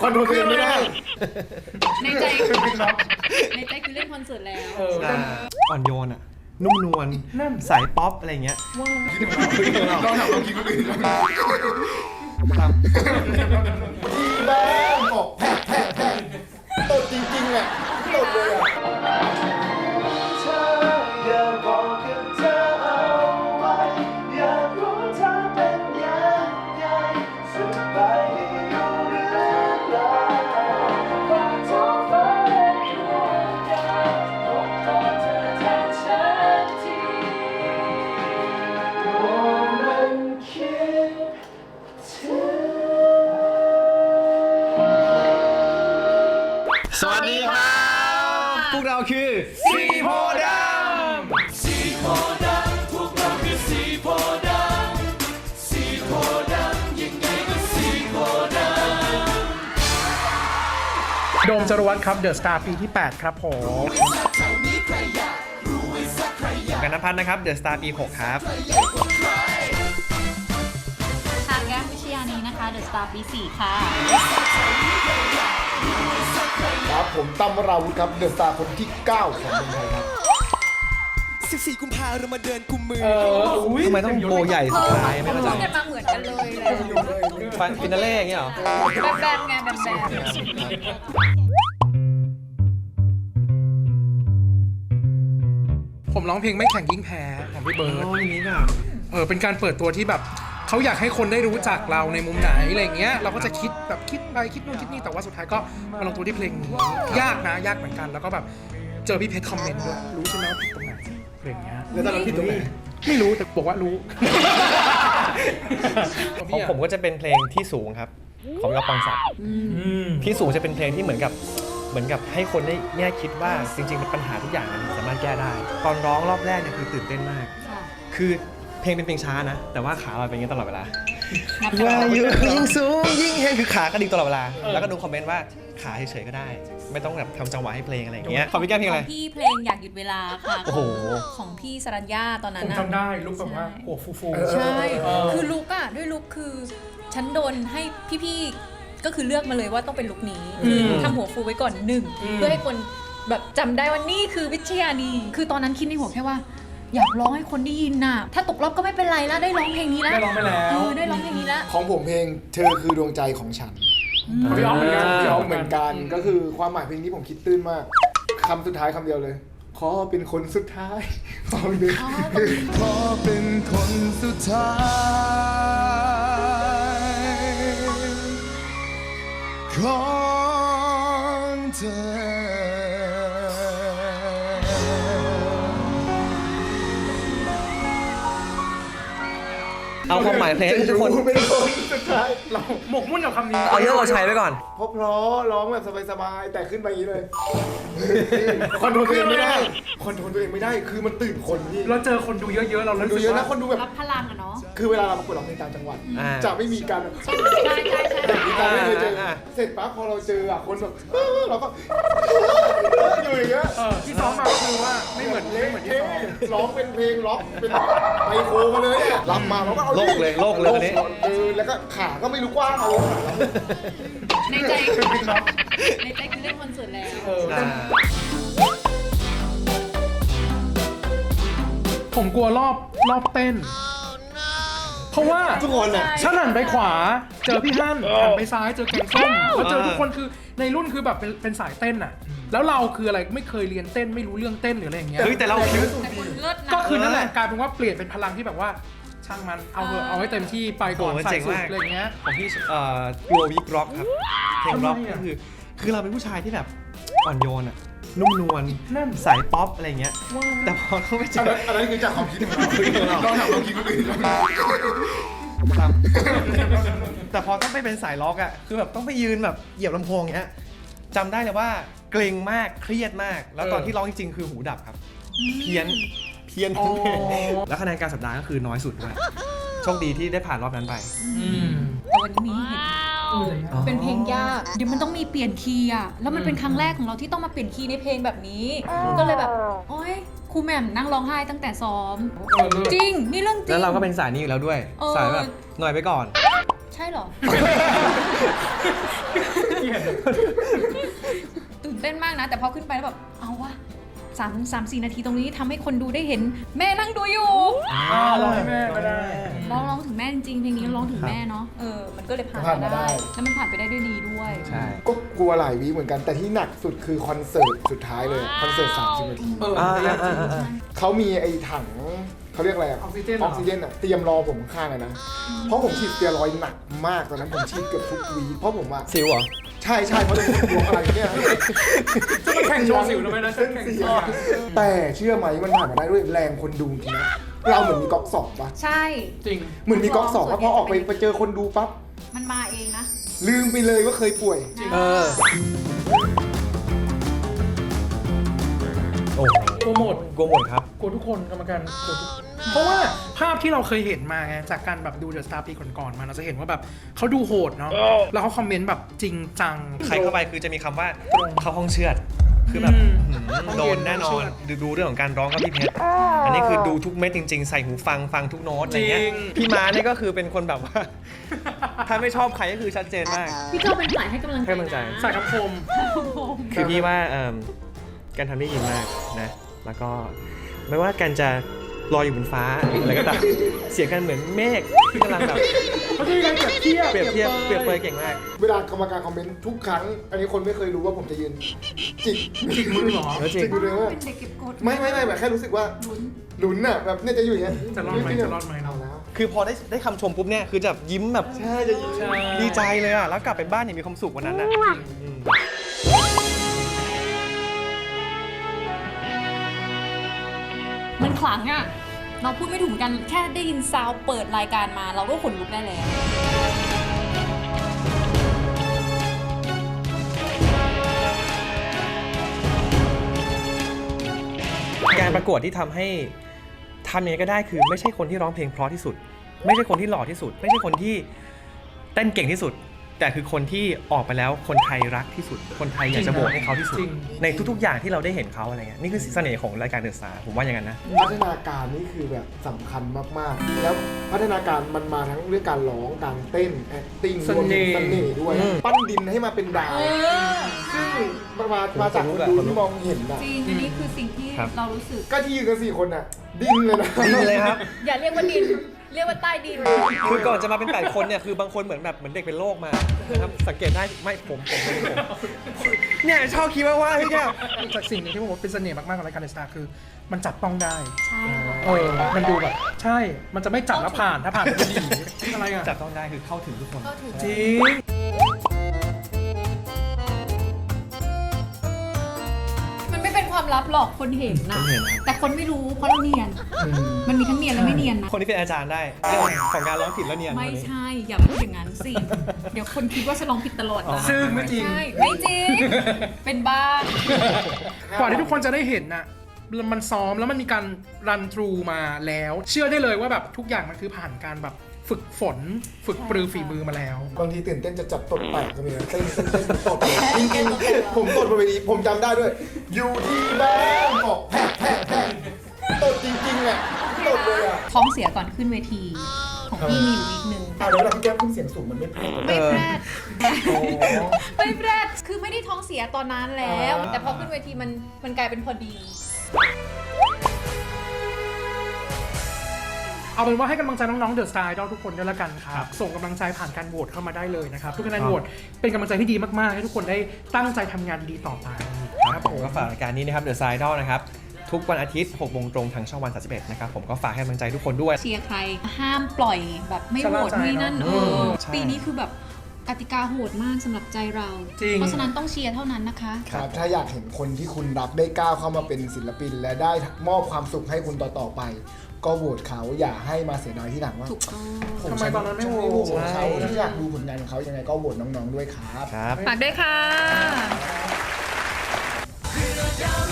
คอนโทรลตัวเองไม่ได้ในใจในใจคือเล่นคอนเสิร์ตแล้วอ่าอ่อนโยนอะนุ่มนวลสายป๊อปอะไรเงี้ยลองถามลองคิดคนอื่นครับแม่บอกแผลแผลแผลตดจริงๆอะตดเลยอะ พวกเราคือสีโพดำโดมจรวัตครับเดอะสตาร์ปีที่ 8 ครับผมกันนพัฒน์นะครับเดอะสตาร์ปี 6 ครับ นีนะคะเดอะสตาร์ปีสี่ค่ะ ครับผมตั้มวราวุธครับเดอะสตาร์คนที่ 9 ของเมืองไทยครับ 14 กุมภาเรามาเดินกุมมือทำไมต้องโบใหญ่สุดท้ายไม่เข้าใจพูดกันมาเหมือนกันเลยแหละฟันฟินาเล่อย่างเงี้ยเหรอ แบมแบมไงแบมแบมผมร้องเพลงไม่แข่งยิ่งแพ้ของพี่เบิอ๋ร์ดออย่างนี้อะ เออเป็นการเปิดตัวที่แบบ เขาอยากให้คนได้รู้จักเราในมุมไหนอะไรอย่างเงี้ยเราก็จะคิดแบบคิดไปคิดนู่นคิดนี่แต่ว่าสุดท้ายก็มาลงตัวที่เพลงนี้ยากนะยากเหมือนกัน แล้วก็แบบเจอพี่เพชรคอมเมนต์ด้วยรู้ใช่ไหมว่าผิดตรงไหนเพลงเนี้ยแล้วตอนนั้นผิดตรงไหนไม่รู้แต่บอกว่ารู้ของผมก็จะเป็นเพลงที่สูงครับ ของยอดปังศักดิ์ที่สูงจะเป็นเพลงที่เหมือนกับเหมือนกับให้คนได้แง่คิดว่าจริงๆปัญหาทุกอย่างมันสามารถแก้ได้ ตอนร้องรอบแรกเนี่ยคือตื่นเต้นมากค่ะคือ เพลงเป็นเพลงช้านะ แต่ว่าขาเราเป็นอย่างนี้ตลอดเวลานับว่าจากอยู่ยิ่งสูงยิ่งแห้งคือขากระดิกตลอดเวลา แล้วก็ดูคอมเมนต์ว่าขาเฉยๆก็ได้ ไม่ต้องแบบทำจังหวะให้เพลงอะไรอย่างเงี้ยขอพี่แก้มเพลงขอะไรองพี่เพลงอยากหยุดเวลาค่ะโอ้โหของพี่สรัญญาตอนนั้ผนมนะจำได้ลุกแบบว่าหัวฟูฟูๆใช่คือลุกอะด้วยลุกคือฉันโดนให้พี่ๆก็คือเลือกมาเลยว่าต้องเป็นลุกนี้คือทำหัวฟูไว้ก่อนหนึ่งเพื่อให้คนแบบจำได้ว่านี่คือวิชยานีคือตอนนั้นคิดในหัวแค่ว่า อยากร้องให้คนได้ยินน่ะ ถ้าตกรอบก็ไม่เป็นไรละได้ร้องเพลงนี้ละได้ร้องไปแล้ว เออได้ร้องเพลงนี้ละ ของผมเพลงเธอคือดวงใจของฉันพี่อ๊อฟเหมือนกันพี่ออฟเหมือนกันก็คือความหมายเพลงนี้ผมคิดตื้นมากคำสุดท้ายคำเดียวเลย ขอเป็นคนสุดท้ายฟังดูอ๋อขอเป็นคนสุดท้าย ของเธอ เอาความหมายเพลงให้ทุกคนจะอยู่เป็นคนสุดท้ายเราหมกมุ่นกับคำนี้เอาเยอะเอาชัยไว้ก่อน เพราะเพราะร้องแบบสบายๆแต่ขึ้นไปอย่างนี้เลย คอนโทรลตัวเองไม่ได้คอนโทรลตัวเองไม่ได้คือมันตื่นคนพี่เราเจอคนดูเยอะๆ เรามันรู้ดูสึกเยอะนะว่าคนดูแบบ รับพลังอะเนาะ คือเวลาเราประกวดร้องเพลงต่างจังหวัด อ่า จะไม่มีการแบบใช่ใช่ใช่ แบบนี้เราไม่เคยเจออ่า เสร็จปั๊บพอเราเจออะคนแบบเราก็อยู่อย่างเงี้ยเออที่ซ้อมมาคือว่าไม่เหมือนไม่เหมือนที่ซ้อม ร้องเป็นเพลงล็อกเป็นไมโครมาเลยอะรับมาเราก็เอาโลกเลยโลกเลยอันนี้ เออแล้วก็ขาก็ไม่รู้กว้างเอา ในใจในใจคือเล่นคอนเสิร์ตแล้วอ่าผมกลัวรอบรอบเต้น เพราะว่า ทุกคนอะ ฉันหันไปขวา เจอพี่ฮั่นหันไปซ้ายเจอแกงส้มแล้วเจอทุกคนคือในรุ่นคือแบบเป็นเป็นสายเต้นอะ แล้วเราคืออะไรไม่เคยเรียนเต้นไม่รู้เรื่องเต้นหรืออะไรอย่างเงี้ย เฮ้ยแต่เราคิดแต่คนเลิศนะก็คือนั่นแหละกลายเป็นว่าเปลี่ยนเป็นพลังที่แบบว่า ช่างมันเอาเถอะเอาให้เต็มที่ไปก่อนโอ้โหใส่เจ๋งสุดมากอะไรอย่างเงี้ย ของพี่เอ่อกลัววิกร็อกครับเพลงร็อกทำไมก็อะคือ คือเราเป็นผู้ชายที่แบบอ่อนโยนอะนุ่มนวลนั่นสายป๊อปอะไรเงี้ย แต่พอต้องไปเจอันอ นั้นอันนั้นคือจากความคิดของเราลองถามความคิดคนอื่นครับแต่พอต้องไปเป็นสายล็อกอะคือแบบต้องไปยืนแบบเหยียบลำโพงเงี้ยจำได้เลยว่าเกรงมากเครียดมาก แล้วตอนที่ร้องจริงๆคือหูดับครับ เพี้ยนเพี้ยนทั้งเพลงอ๋อแล้วคะแนนการสัปดาห์ก็คือน้อยสุดด้วยโชคดีที่ได้ผ่านรอบนั้นไปอืมแต่วันนี้ มีให้เห็นเป็นเพลงยาก เดี๋ยวมันต้องมีเปลี่ยนคีย์อะแล้วมันเป็นครั้งแรกของเราที่ต้องมาเปลี่ยนคีย์ในเพลงแบบนี้ ก็เลยแบบ โอ๊ยครูแหม่มนั่งร้องไห้ตั้งแต่ซ้อม เออเลิศ จริง นี่เรื่องจริง แล้วเราก็เป็นสายนี้อยู่แล้วด้วย เออ สายแบบหน่อยไปก่อน ใช่เหรอ ตื่นเต้นมากนะ แต่พอขึ้นไปแล้วแบบ เอาวะ สามสามสี่นาทีตรงนี้ทำให้คนดูได้เห็นแม่นั่งดูอยู่ร้องให้แม่ก็ได้ ร้องร้องถึงแม่จริงๆเพลงนี้ร้องถึงแม่เนาะ เออ มันก็เลยผ่านผ่านมามาได้ ได้ แล้วมันผ่านไปได้ด้วยดีด้วย ใช่ ก็กลัวหลายวีเหมือนกันแต่ที่หนักสุดคือคอนเสิร์ตสุดท้ายเลยคอนเสิร์ต30นาทีเอออ่าไม่ได้อ่าจริงอ่า เขามีไอ้ถังเขาเรียกอะไรอะออกซิเจนเหรอออกซิเจนอะเตรียมรอผมข้างๆเลยนะเพราะผมฉีดสเตียรอยด์หนักมากตอนนั้นผมฉีดเกือบทุกวีคเพราะผมอะซิวเหรอ ใช่ใช่เพราะเป็นคนกลัวอะไรเนี่ยจะมาแข่งโชว์สิวทำไมนะเส้นแข่งเสีโชยว์แต่เชื่อไหมมันผ่านมาได้ด้วยแรงคนดูทีนะเราเหมือนมีก๊อกสองปะใช่ จริง เหมือนมีก๊อกสองแล้วพอออกไปไปเจอคนดูปั๊บมันมาเองนะ ลืมไปเลยว่าเคยป่วย เออ โอ้โปรโมทกลัวหมดครับ กลัวทุกคนกรรมการกลัวทุกเพราะว่า ภาพที่เราเคยเห็นมาไงจากการแบบดูเดอะสตาร์ปีก่อนๆมาเราจะเห็นว่าแบบเขาดูโหดเนาะแล้วเขาคอมเมนต์แบบจริงจัง ใครเข้าไปคือจะมีคำว่าเข้าห้องเชือดคือแบบอืมหืมโดนแน่นอนดูดูเรื่องของการร้องกับพี่เพชรอันนี้คือดูทุกเม็ดจริง ๆ ใส่หูฟังฟังทุกโน้ตอะไรเงี้ยจริงพี่ม้านี่ก็คือเป็นคนแบบว่า ถ้าไม่ชอบใครก็คือชัดเจนมาก พี่เจ้าเป็นฝ่ายให้กำลังใจให้กำลังใจนะใส่คำคมคือพี่ว่าเอิ่มการทำได้ดีมากนะ แล้วก็ไม่ว่าการจะ ลอยอยู่บนฟ้าอะไรก็ตามเสียงกันเหมือนเมฆที่กำลังแบบเขาจะมีการเปรียบเทียบเปรียบเทียบเปรียบเปรยเก่งมากเวลากรรมการคอมเมนต์ทุกครั้ง อันนี้คนไม่เคยรู้ว่าผมจะยืนจิกจิกมือเหรอแล้วจริงจิกอยู่เลยว่าเป็นเด็กเก็บกดไม่ไม่ไม่แบบแค่รู้สึกว่าลุ้นอะแบบเนี่ยจะอยู่อย่างเงี้ยจะรอดไหมจะรอดไหมเอาแล้วคือพอได้ได้คำชมปุ๊บเนี่ยคือจะยิ้มแบบใช่จะยิงใช่ดีใจเลยอะแล้วกลับไปบ้านอย่างมีความสุขวันนั้นอะ มันขลังอะเราพูดไม่ถูกเหมือนกันแค่ได้ยินซาวเปิดรายการมา เราก็ขนลุกได้แล้ว การประกวดที่ทำให้ทำยังไงก็ได้คือ ไม่ใช่คนที่ร้องเพลงเพราะที่สุด ไม่ใช่คนที่หล่อที่สุด ไม่ใช่คนที่เต้นเก่งที่สุด แต่คือคนที่ออกไปแล้วคนไทยรักที่สุด คนไทยอยากจะโหวตให้เขาที่สุดจริงในทุก ๆ อย่างที่เราได้เห็นเขาอะไรเงี้ยนี่คือเสน่ห์ของรายการเดอะสตาร์ผมว่าอย่างนั้นนะพัฒนาการนี่คือแบบสำคัญมากๆ แล้วพัฒนาการมันมาทั้งเรื่องการร้องการเต้น acting รวมถึงเสเสน่น่ห์ห์ด้วยอืมปั้นดินให้มาเป็นดาวซึ่งมันมามาจากคนดูที่มองเห็นอะจริงอันนี้คือสิ่งที่ครับเรารู้สึกก็ที่ยืนกันสี่คนอะดิ้นเลยนะดีเลยครับอย่าเรียกว่าดิน เรียกว่าใต้ดิน คือก่อนจะมาเป็น 8 คนเนี่ยคือบางคนเหมือนแบบเหมือนเด็กเป็นโรคมานะครับสังเกตได้ไม่ผมผมผมผมเนี่ยชอบคิดว่าว่าเฮ้ยเนี่ยจากสิ่งหนึงที่ผมว่าเป็นเสน่ห์มากๆของรายการเดอะสตาร์คือ มันจับต้องได้ ใช่ค่ะ เออ มันดูแบบ ใช่ มันจะไม่จับแล้วผ่าน ถ้าผ่านมันจะดีอะไรอะจับต้องได้คือเข้าถึงทุกคนก็ถือจริง ความลับหรอกคนเห็นนะคนเห็นแต่คนไม่รู้เพราะเราเนียน มันมีทั้งเนียนและไม่เนียนนะ คนที่เป็นอาจารย์ได้เรื่องของการร้องผิดแล้วเนี่ยไม่คนนี้ ใช่อย่าพูดอย่างนั้นสิ เดี๋ยวคนคิดว่าฉันร้องผิดตลอดนะซึ่งไม่จริง ใช่ไม่จริง เป็นบ้ากว่าที่ทุกคนจะได้เห็นน่ะ มันซ้อมแล้วมันมีการรันทรูมาแล้ว เชื่อได้เลยว่าแบบทุกอย่างมันคือผ่านการแบบ ฝึกฝนฝึกปรือฝีมือมาแล้ว บางทีตื่นเต้นจะจับตดแตกก็มีนะเต้นเต้นเต้นตดเลยจริงๆผมตดบนเวทีผมจำได้ด้วย อยู่ที่บ้านบอกแพะแพะแพะตดจริงๆอะตดเลยอะท้องเสียก่อนขึ้นเวที ของพี่มีอยู่วีคหนึ่งอะเดี๋ยวเวลาพี่แก้มขึ้นเสียงสูงมันไม่แพร่ไม่แพรดไม่แพรดคือไม่ได้ท้องเสียตอนนั้นแล้วอ่าแต่พอขึ้นเวทีมันมันกลายเป็นพอดี เอาเป็นว่าให้กำลังใจน้องๆเดอะสไตล์ทุกคนด้วยละกันครับ ส่งกำลังใจผ่านการโหวตเข้ามาได้เลยนะครับ ทุกคะแนนโหวตเป็นกำลังใจที่ดีมากๆ ให้ทุกคนได้ตั้งใจทำงานดีต่อไปครับผมก็ฝากรายการนี้นะครับ The Side Idol นะครับทุกวันอาทิตย์6โมงตรงทางช่องวัน 31 นะครับ ผมก็ฝากให้กำลังใจทุกคนด้วย เชียร์ใครห้ามปล่อยแบบไม่โหวตชะล่าใจไม่นั่นเนเออะอใช่ ปีนี้คือแบบกติกาโหดมากสำหรับใจเรา จริง เพราะฉะนั้นต้องเชียร์เท่านั้นนะคะ ครับถ้าอยากเห็นคนที่คุณรักได้ก้าวเข้ามาเป็นศิลปิน และได้มอบความสุขให้คุณต่อๆไป ก็โหวตเขาอย่าให้มาเสียดายที่หลังว่าถูกต้องผมทำไมตอนนั้นไม่โหวตฉัโหวตเขาใช่ถ้าอยากดูผลงานของเขายังไงก็โหวตน้องๆด้วยครับ ครับ ฝากด้วยค่ะเรา